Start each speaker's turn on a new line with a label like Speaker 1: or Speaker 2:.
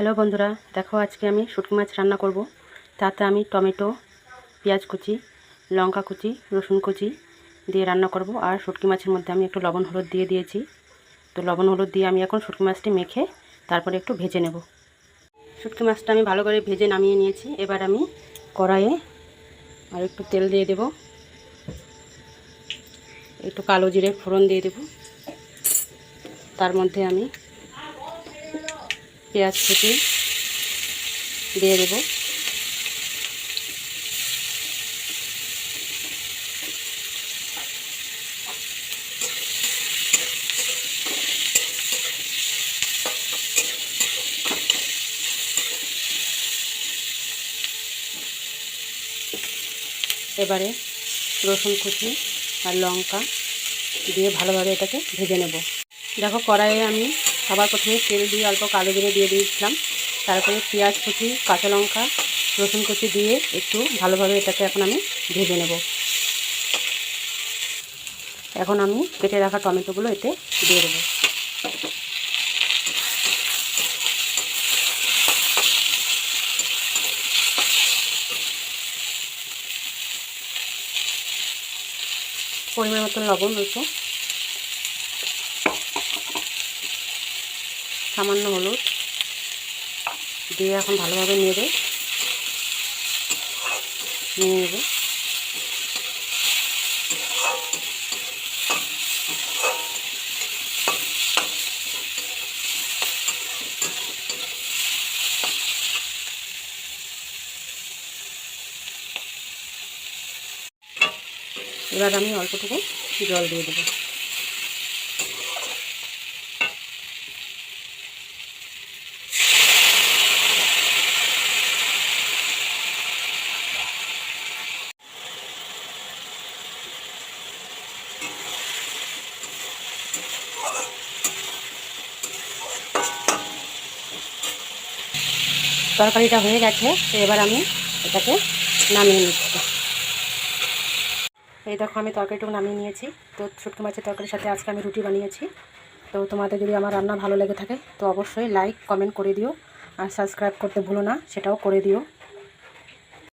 Speaker 1: Hello বন্ধুরা, দেখো আজকে আমি শুটকি মাছ রান্না করব। তাতে আমি টমেটো, পেঁয়াজ কুচি, লঙ্কা কুচি, রসুন কুচি দিয়ে রান্না করব। আর শুটকি মাছের মধ্যে আমি একটু লবণ হলুদ দিয়ে দিয়েছি। তো লবণ হলুদ দিয়ে আমি এখন শুটকি মাছটি মেখে তারপরে একটু ভেজে নেব। শুটকি মাছটা আমি ভালো করে ভেজে নামিয়ে নিয়েছি। এবার আমি কড়াইয়ে আর একটু তেল দিয়ে দেব। একটু কালো জিরে ফোড়ন দিয়ে দেব। তার মধ্যে আমি পেঁয়াজ কুচি দিয়ে দেব। এবারে রসুন কুচি আর লঙ্কা দিয়ে ভালোভাবে এটাকে ভেজে নেব। দেখো কড়াইয়ে আমি সবার প্রথমে তেল দিয়ে অল্প কালো জিরে দিয়ে দিয়েছিলাম। তারপরে পেঁয়াজ কুচি, কাঁচা লঙ্কা, রসুন কুচি দিয়ে একটু ভালোভাবে এটাকে এখন আমি ভেজে নেব। এখন আমি কেটে রাখা টমেটোগুলো এতে দিয়ে দেবো। পরিমাণ মতন লবণ রয়েছে সামান্য হলুদ দিয়ে এখন ভালোভাবে নেড়ে নিয়ে নেব। এবার আমি অল্পটুকু জল দিয়ে দেবো। তরকারিটা হয়ে গেছে, তো এবার আমি এটাকে নামিয়ে নিচ্ছি। এই দেখো, আমি তরকারিটুকু নামিয়ে নিয়েছি। তো শুটকি মাছের তরকারির সাথে আজকে আমি রুটি বানিয়েছি। তো তোমাদের যদি আমার রান্না ভালো লেগে থাকে, তো অবশ্যই লাইক কমেন্ট করে দিও। আর সাবস্ক্রাইব করতে ভুলো না, সেটাও করে দিও।